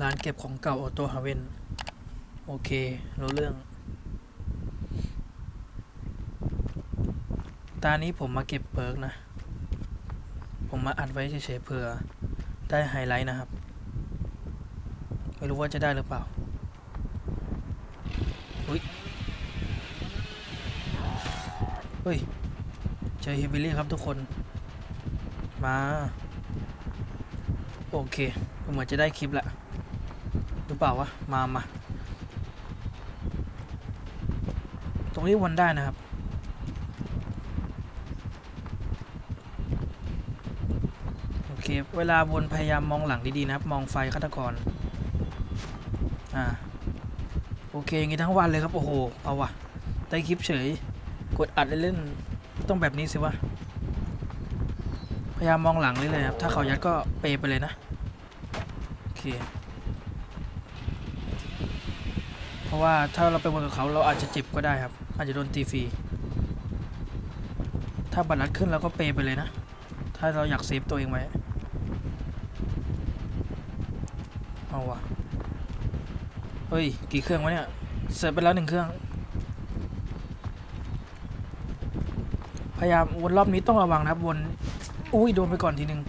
ร้านเก็บของเก่าออโต้ฮาเวนโอเครู้เรื่อง ตานี้ผมมาเก็บเปิร์กนะ ผมมาอัดไว้เฉยๆเผื่อ ได้ไฮไลท์นะครับ ไม่รู้ว่าจะได้หรือเปล่า อุ้ย เฮ้ย เจอฮิบิลี่ครับทุกคน มา โอเคเหมือนจะได้คลิปละ รือเปล่าวะ มามา ตรงนี้วนได้นะครับ โอเค เวลาวนพยายามมองหลังดี ๆ นะครับ มองไฟฆาตกร อ่า โอเค อย่างงี้ทั้งวันเลยครับ โอ้โห เอาวะได้คลิปเฉย กดอัดเล่นๆต้องแบบนี้สิวะ พยายามมองหลังเลยเลยครับ ถ้าเขายัดก็เปไปเลยนะ โอเค เพ ราะว่าถ้าเราไปวนกับเขาเราอาจจะเจ็บก็ได้ครับ อาจจะโดนตีฟรี ถ้าบัตรลัดขึ้นเราก็เปไปเลยนะ ถ้าเราอยากเซฟตัวเองไว้ เอาวะเฮ้ย กี่เครื่องวะเนี่ย เสร็จไปแล้วหนึ่งเครื่อง พยายามวนรอบนี้ต้องระวังนะครับวน อุ้ยโดนไปก่อนทีนึง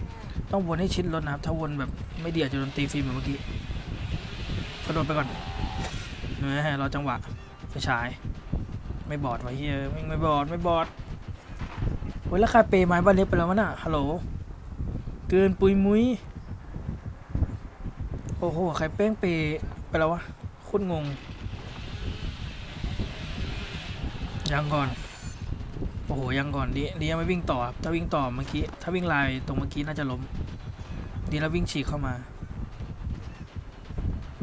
ต้องวนให้ชิดรถนะครับ ถ้าวนแบบไม่เดีอาจะโดนตีฟรีเหมือนเมื่อกี้กระโดดไปก่อน นื้อเราจังหวะไฟฉาย ไม่บอดไว้เฮียไม่ไม่บอดไม่บอดโอ้ยแล้วใครเปย์ไม้บ้านเล็กไปแล้ววะน่ะฮัลโหลเกินปุยมุ้ยโอ้โหใครเป้งเปย์ไปแล้ววะโคุณงงยังก่อน โอ้โห ยังก่อน ดีดียังไม่วิ่งต่อ ถ้าวิ่งต่อเมื่อกี้ ถ้าวิ่งลายตรงเมื่อกี้น่าจะล้ม ดีแล้ววิ่งฉีกเข้ามา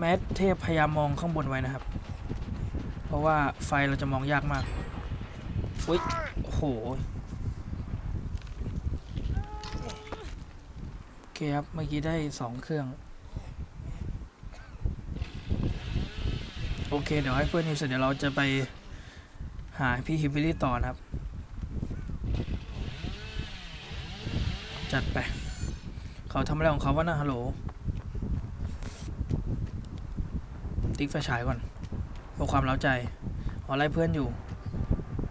แมสเทพพยายามมองข้างบนไว้นะครับ เพราะว่าไฟเราจะมองยากมากอุ้ยโอ้โหโอเคครับ เมื่อกี้ได้สองเครื่อง โอเค เดี๋ยวให้เพื่อนนิวเสร็จเดี๋ยวเราจะไปหาพี่ฮิบบิลี่ต่อนะครับ จัดไป เขาทำอะไรของเขาวะนะฮัลโหล ติ๊กไฟฉายก่อนเพื่อความเล้าใจขอไล่เพื่อนอยู่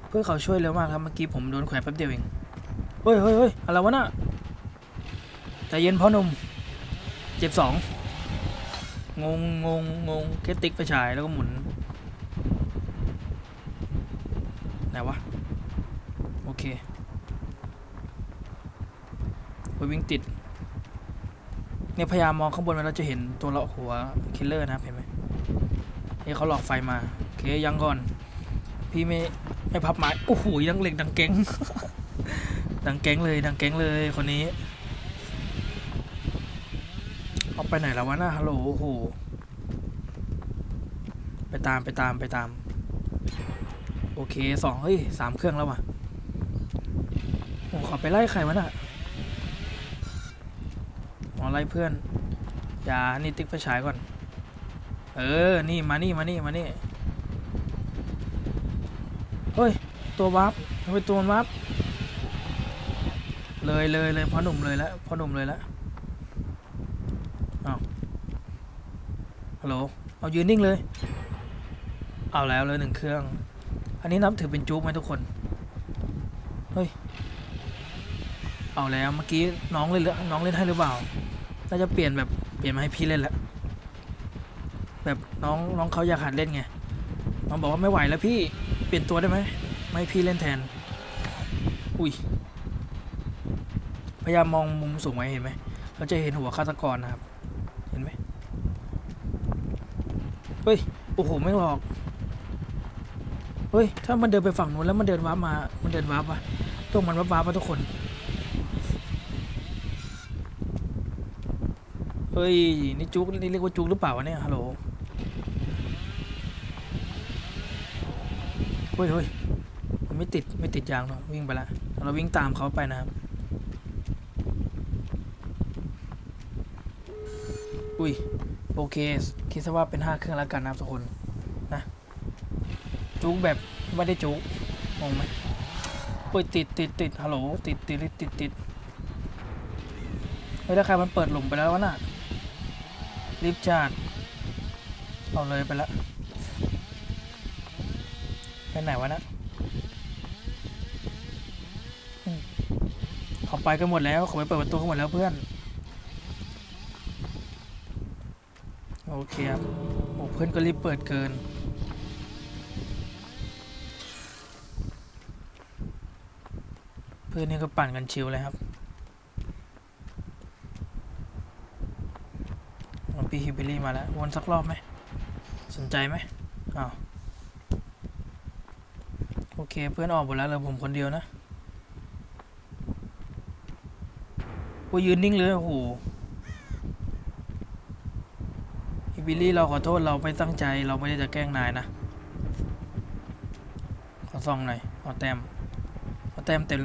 เพื่อนเขาช่วยเร็วมากครับเมื่อกี้ผมโดนแขวนแป๊บเดียวเองเฮ้ยเฮ้ยเฮ้ยอะไรวะน่ะใจเย็นพ่อหนุ่มเจ็บสองงงงงงงแค่ติ๊กไฟฉายแล้วก็หมุนไหนวะโอเคไปวิ่งติด เนี่ยพยายามมองข้างบนไว้เราจะเห็นตัวเราหัวคิลเลอร์นะเห็นไหมนี่เขาหลอกไฟมาโอเคยังก่อน พี่ไม่ไม่พับไม้โอ้โหดังเหล็กดังเก้งดังเก้งเลยดังเก้งเลยคนนี้เอาไปไหนแล้ววะน่ะฮัลโหลโอ้โหไปตามไปตามไปตาม โอเคสองเฮ้ยสามเครื่องแล้วว่ะโอ้ขอไปไล่ใครวะน่ะ ไล่เพื่อน อย่า นี่ติ๊กไฟฉายก่อน เออ นี่มานี่มานี่มานี่ เฮ้ย ตัววับทำไมตัวมันวับเลยเลยเลยพอหนุ่มเลยแล้วพอหนุ่มเลยแล้วอ้าวฮัลโหล เอายืนนิ่งเลย เอาแล้วเลยหนึ่งเครื่อง อันนี้นับถือเป็นจุ๊กไหมทุกคน เฮ้ย เอาแล้วเมื่อกี้น้องเล่นหรือน้องเล่นให้หรือเปล่า น่าจะเปลี่ยนแบบเปลี่ยนมาให้พี่เล่นแล้วแบบน้องน้องเขาอยากหัดเล่นไงน้องบอกว่าไม่ไหวแล้วพี่เปลี่ยนตัวได้ไหมไม่พี่เล่นแทน อุ้ยพยายามมองมุมสูงไว้เห็นไหมเราจะเห็นหัวฆาตกรนะครับ เห็นไหมเฮ้ยโอ้โหไม่หลอกเฮ้ยถ้ามันเดินไปฝั่งนู้นแล้วมันเดินวาร์ปมา มันเดินวาร์ปอะต้องมันวาร์ปวะทุกคน ฮ้ย นี่จุกนี่เรียกว่าจุกหรือเปล่าวะเนี่ยฮัลโหลเฮ้ยเฮ้ยมันไม่ติดไม่ติดยางเนาะวิ่งไปละเราวิ่งตามเขาไปนะครับอุ้ยโอเคคิดซะว่าเป็นห้าเครื่องแล้วกันนะทุกคนนะจุกแบบไม่ได้จุกงงไหมเฮ้ยติดติดติดฮัลโหลติดติดติดติดเฮ้ยแล้วใครมันเปิดหลุมไปแล้ววะน่ะ รีบจัดเอาเลยไปละไปไหนวะนะเขาไปกันหมดแล้วเขาไปเปิดประตูกันหมดแล้วเพื่อน โอเคครับโอ้เพื่อนก็รีบเปิดเกินเพื่อนนี่ก็ปั่นกันชิวเลยครับ เอาพี่ฮิวบิลลี่มาแล้ว วนสักรอบไหม สนใจไหมอ้าวโอเค เพื่อนออกหมดแล้วเหลือผมคนเดียวนะโอ้ยยืนนิ่งเลย โอ้โหฮิบิลลี่เราขอโทษเราไม่ตั้งใจเราไม่ได้จะแกล้งนายนะ ขอส่องหน่อยเอแต้มเอแต้มเต็ม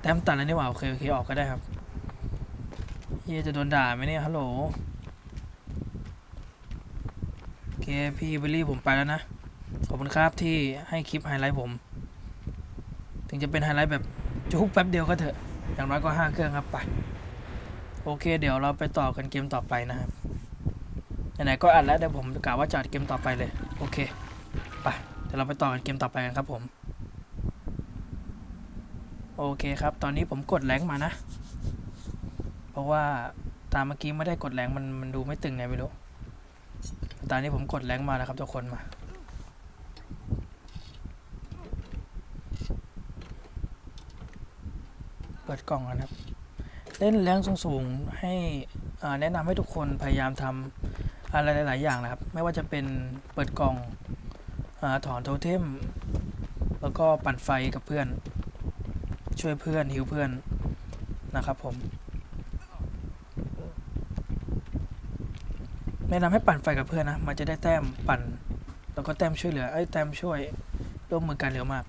แต้มตัดแล้วนี่หว่า โอเค โอเค ออกก็ได้ครับเฮียจะโดนด่าไหมเนี่ยฮัลโหลโอ เคพี่วิลลี่ผมไปแล้วนะ ขอบคุณครับที่ให้คลิปไฮไลท์ผม ถึงจะเป็นไฮไลท์แบบจุกแป๊บเดียวก็เถอะ อย่างน้อยก็ห้าเครื่องครับไปโอเค เดี๋ยวเราไปต่อกันเกมต่อไปนะครับไหนๆก็อัดแล้วเดี๋ยวผมกะว่าจัดเกมต่อไปเลย โอเคไปเดี๋ยวเราไปต่อกันเกมต่อไปกันครับผม โอเคครับ ตอนนี้ผมกดแรงมานะ เพราะว่าตามเมื่อกี้ไม่ได้กดแรงมันมันดูไม่ตึงไงไม่รู้ ตอนนี้ผมกดแรงมาแล้วครับทุกคนมา เปิดกล่องกันครับ เล่นแรงสูงๆให้แนะนำให้ทุกคนพยายามทำอะไรหลาย ๆ อย่างนะครับ ไม่ว่าจะเป็นเปิดกล่องอถอนโทเทม แล้วก็ปั่นไฟกับเพื่อน ช่วยเพื่อนฮิวเพื่อนนะครับผม แนะนำให้ปั่นไฟกับเพื่อนนะ มันจะได้แต้มปั่น แล้วก็แต้มช่วยเหลือไอ้ยแต้มช่วยร่วมมือกันเร็วมาก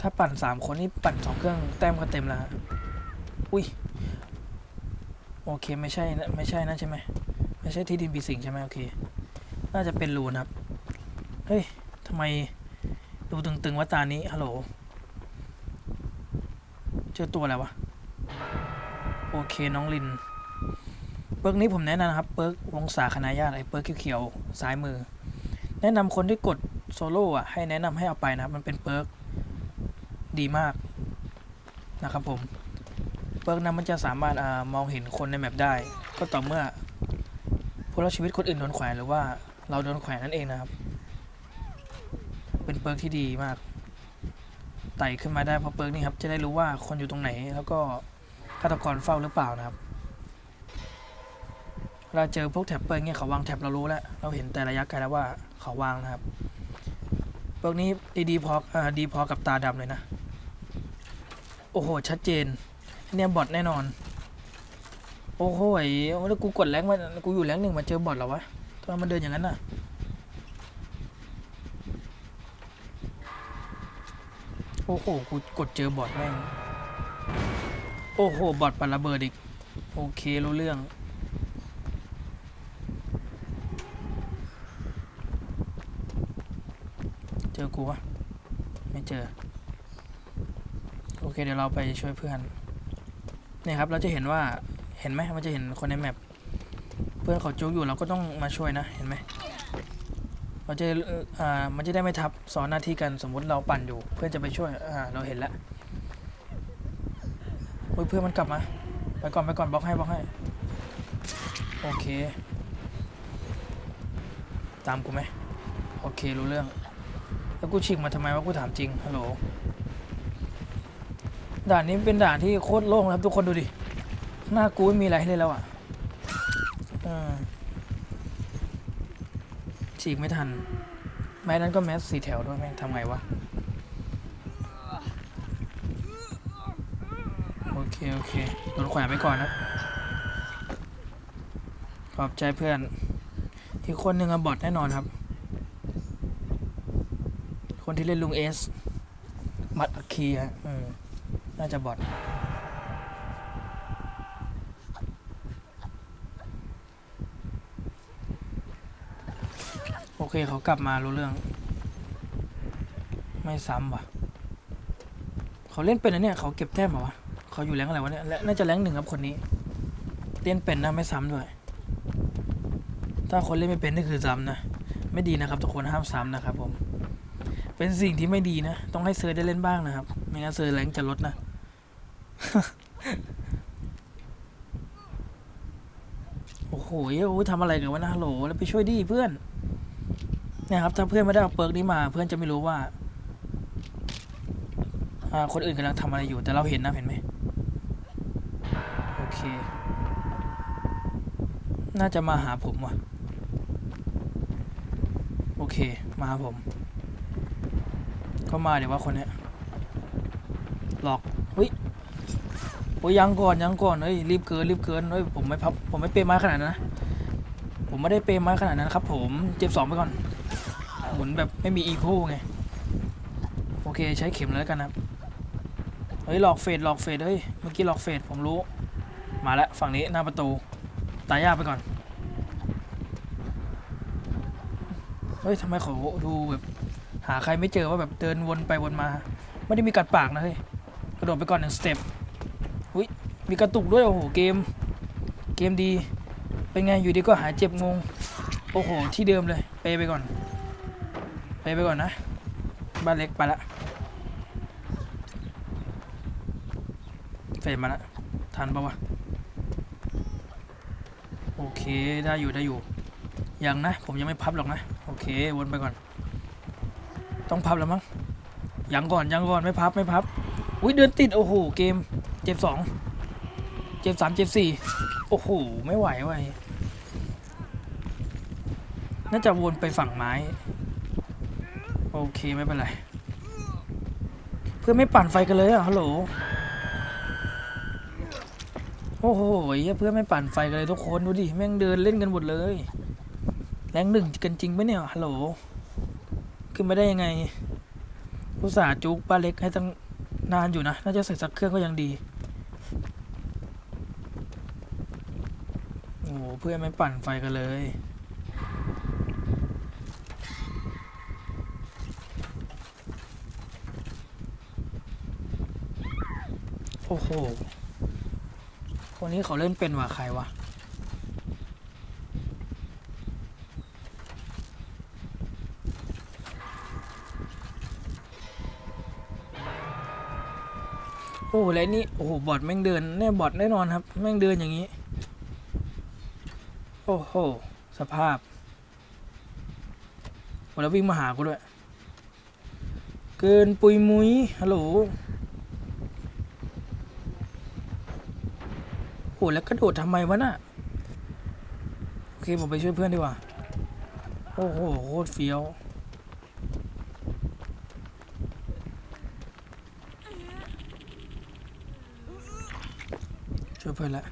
ถ้าปั่นสามคนนี่ปั่นสองเครื่องแต้มก็เต็มแล้วฮะอุ้ยโอเคไม่ใช่นะไม่ใช่นะใช่ไหมไม่ใช่ที่ดินบีสิงใช่ไหมโอเค น่าจะเป็นรูนะครับ เฮ้ยทำไมดูตึงๆว่าตานี้ฮัลโหลเจอตัวอะไรวะ โอเคน้องลิน เปิร์กนี้ผมแนะนำนะครับ เปิร์กวงศาคณะญาติไอ้เปิร์กเขียวๆซ้ายมือ แนะนำคนที่กดโซโล่อะให้แนะนำให้เอาไปนะครับ มันเป็นเปิร์กดีมากนะครับผมเปิร์กนั้นมันจะสามารถอมองเห็นคนในแมปได้ ก็ต่อเมื่อพลชีวิตคนอื่นโดนแขวนหรือว่าเราโดนแขวนนั่นเองนะครับ เป็นเปิร์กที่ดีมากไต่ขึ้นมาได้เพราะเปิร์กนี่ครับจะได้รู้ว่าคนอยู่ตรงไหน แล้วก็ฆาตกรเฝ้าหรือเปล่านะครับ เวลาเจอพวกแท็บเปิร์เนี่ยเขาวางแท็บเรารู้แล้ว เราเห็นแต่ระยะไกลแล้วว่าเขาวางนะครับเปิร์กนี้ดีๆพออ่าดีพอกับตาดำเลยนะ โอ้โห ชัดเจน เนี่ยบอทแน่นอน โอ้โหแล้วกูกดแรงมา กูอยู่แรงหนึ่งมาเจอบอทหรอวะทำไมมันเดินอย่างนั้นน่ะโอ้โห กูกดเจอบอทแม่ง โอ้โห บอทปันระเบิดอีก โอเค รู้เรื่อง เจอกูวะไม่เจอ โอเคเดี๋ยวเราไปช่วยเพื่อนเนี่ยครับเราจะเห็นว่าเห็นไหมมันจะเห็นคนในแมปเพื่อนเขาจุกอยู่เราก็ต้องมาช่วยนะเห็นไหมเราจะเอ่ออ่ามันจะได้ไม่ทับซ้อนหน้าที่กันสมมุติเราปั่นอยู่ เพื่อนจะไปช่วยอ่าเราเห็นแล้วโอ้ยเพื่อนมันกลับมา ไปก่อนไปก่อนบล็อกให้บล็อกให้โอเค ตามกูไหมโอเครู้เรื่อง แล้วกูฉีกมาทำไมวะกูถามจริงฮัลโหลด่านนี้เป็นด่านที่โคตรโล่งนะครับทุกคนดูดิหน้ากูไม่มีอะไรให้เลยแล้วอะเออฉีกไม่ทัน แม้นั้นก็แมสสีแถวด้วยแม่งทำไงวะ โอเค โอเคโดนแขวนไปก่อนนะ ขอบใจเพื่อน อีกคนหนึ่งอะบอทแน่นอนครับ คนที่เล่นลุงเอส มัดอัคคีฮะน่าจะบอทโอเคเขากลับมารู้เรื่อง ไม่ซ้ำว่ะ เขาเล่นเป็นนะเนี่ย เขาเก็บแต้มเหรอวะเขาอยู่แรงอะไรวะเนี่ยและน่าจะแรงหนึ่งครับคนนี้เล่นเป็นนะไม่ซ้ำด้วย ถ้าคนเล่นไม่เป็นนี่คือซ้ำนะ ไม่ดีนะครับทุกคนห้ามซ้ำนะครับผม เป็นสิ่งที่ไม่ดีนะ ต้องให้เซอร์ได้เล่นบ้างนะครับ ไม่งั้นเซอร์แรงจะลดนะ โอ้โหเอ้ทำอะไรกันวะนะฮัลโหล แล้วไปช่วยดิเพื่อนนี่ยครับ ถ้าเพื่อนไม่ได้เอาเปิร์กนี้มา เพื่อนจะไม่รู้ว่า คนอื่นกำลังทำอะไรอยู่ แต่เราเห็นนะ เห็นไหม โอเค น่าจะมาหาผมว่ะ โอเค มาหาผม ก็มาเดี๋ยวว่าคนเนี้ยหลอกเฮ้ยโอ้ยยังก่อนยังก่อนเฮ้ยรีบเกินรีบเกินเฮ้ยผมไม่พับผมไม่เปย์ไม้ขนาดนั้นนะผมไม่ได้เปย์ไม้ขนาดนั้นครับ ผมเจ็บสองไปก่อนหมุนแบบไม่มีอีโคไงโอเคใช้เข็มแล้วกันนะครับเฮ้ยหลอกเฟดหลอกเฟดเฮ้ยเมื่อกี้หลอกเฟดผมรู้ มาแล้วฝั่งนี้หน้าประตูตายยากไปก่อนเฮ้ยทำไมเขาดูแบบ หาใครไม่เจอว่าแบบเดินวนไปวนมา ไม่ได้มีกัดปากนะเฮ้ยกระโดดไปก่อนหนึ่งสเต็ปอุ้ยมีกระตุกด้วยโอ้โหเกม เกมดี เป็นไงอยู่ดีก็หายเจ็บงงโอ้โหที่เดิมเลยไปไปก่อนไปไปก่อนนะบ้านเล็กไปละเฟรมมาละทันปะวะโอเคได้อยู่ได้อยู่ยังนะ ผมยังไม่พับหรอกนะ โอเควนไปก่อน ต้องพับแล้วมั้งยังก่อนยังก่อนไม่พับไม่พับ อุ้ยเดินติดโอ้โหเกมเจ็บสองเจ็บสามเจ็บสี่โอ้โหไม่ไหวไหวน่าจะวนไปฝั่งไม้ โอเคไม่เป็นไร เพื่อนไม่ปั่นไฟกันเลยอะฮัลโหลโอ้โหเพื่อนไม่ปั่นไฟกันเลยทุกคนดูดิแม่งเดินเล่นกันหมดเลย แรงหนึ่งกันจริงไหมเนี่ยฮัลโหล ขึ้นมาได้ยังไงอุตส่าห์จุกป้าเล็กให้ตั้งนานอยู่นะ น่าจะใส่สักเครื่องก็ยังดี โอ้เพื่อนไม่ปั่นไฟกันเลย โอ้โห คนนี้เขาเล่นเป็นว่ะใครวะ โอ้แล้วนี่โอ้โหบอทแม่งเดินเนี่ยบอทแน่นอนครับแม่งเดินอย่างนี้ โอ้โหสภาพโอ้แล้ววิ่งมาหากูด้วย เกินปุยมุยฮัลโหลโอ้แล้วกระโดดทำไมวะน่ะโอเคผมไปช่วยเพื่อนดีกว่า โอ้โหโคตรเฟี้ยว ช่วยเพื่อนละ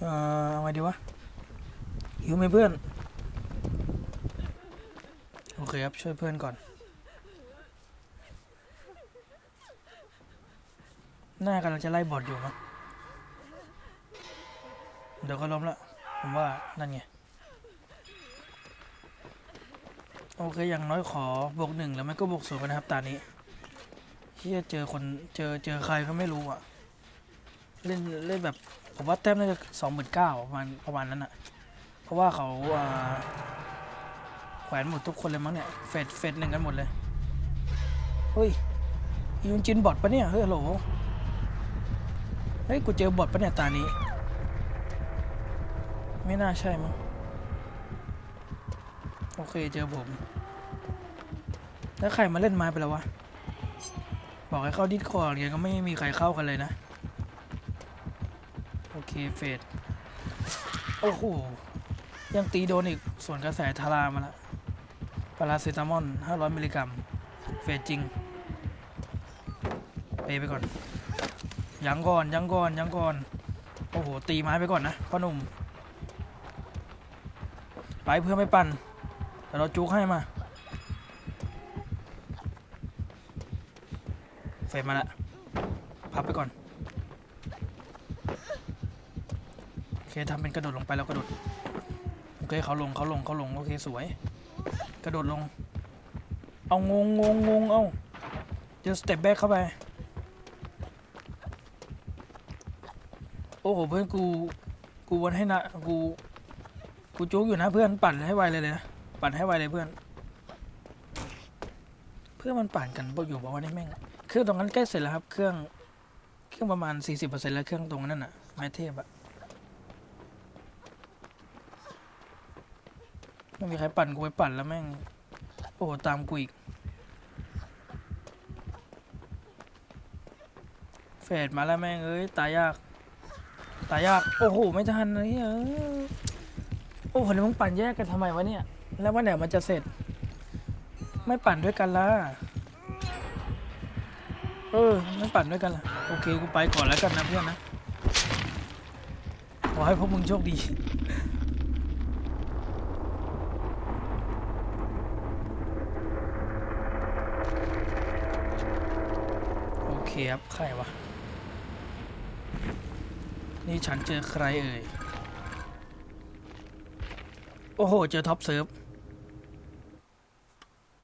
เอ่อเอาไงดีวะหิวไหมเพื่อน โอเคครับ ช่วยเพื่อนก่อน หน้ากำลังจะไล่บอดอยู่มั้งเดี๋ยวก็ล้มละผมว่า นั่นไง โอเค อย่างน้อยขอบวกหนึ่งแล้วไม่ก็บวกศูนย์กันนะครับตานี้ เฮียเจอคนเจอเจอใครก็ไม่รู้อะ เล่นเล่นแบบผมว่าแต้มน่าจะสองหมื่นเก้าประมาณประมาณนั้นอะ เพราะว่าเขาอ่าแขวนหมดทุกคนเลยมั้งเนี่ย เฟดเฟดหนึ่งกันหมดเลย เฮ้ยยูนจินบอทปะเนี่ย เฮ้ยโหลเฮ้ย กูเจอบอทปะเนี่ยตานี้ ไม่น่าใช่มั้งโอเคเจอผม แล้วใครมาเล่นไม้ไปแล้ววะ บอกให้เข้าดิสคอร์ดเนี่ยก็ไม่มีใครเข้ากันเลยนะ โอเคเฟดโอ้โห ยังตีโดนอีก ส่วนกระแสทารามาละพาราเซตามอล500 มิลลิกรัม เฟดจริง เปไปก่อน ยังก่อน ยังก่อน ยังก่อน โอ้โห ตีไม้ไปก่อนนะพ่อหนุ่ม ไปเพื่อไม่ปั่นแต่เราจุกให้มา ไฟมาละพับไปก่อนโอเคทำเป็นกระโดดลงไปแล้วกระโดดโอเคเขาลงเขาลงเขาลงโอเคสวย กระโดดลง เอางงงงงงเอาเดี๋ยวสเต็ปแบ็คเข้าไป โอ้โหเพื่อนกูกูวันให้นะกูกูจุกอยู่นะเพื่อนปั่นให้ไวเลยเลยนะปั่นให้ไวเลยเพื่อน เพื่อนมันปั่นกันบ่อยู่บอกว่าได้แม่ง รื่องตรงนั้นใกล้เสร็จแล้วครับ เครื่อง เครื่องประมาณ 40%แล้วเครื่องตรงนั้นน่ะ ไม้เทพอะไม่มีใครปั่นกูไปปั่นแล้วแม่ง โอ้โหตามกูอีก เฟดมาแล้วแม่งเอ้ย ตายยาก ตายยาก โอ้โห ไม่ทันเลยเออโอ้โหแล้วมึงปั่นแยกกันทำไมวะเนี่ย แล้ววันไหนมันจะเสร็จ ไม่ปั่นด้วยกันละ เออไม่ปั่นด้วยกันล่ะโอเคกูไปก่อนแล้วกันนะเพื่อนนะขอให้พวกมึงโชคดีโอเคครับใครวะนี่ฉันเจอใครเอ่ยโอ้โห เจอท็อปเซิร์ฟ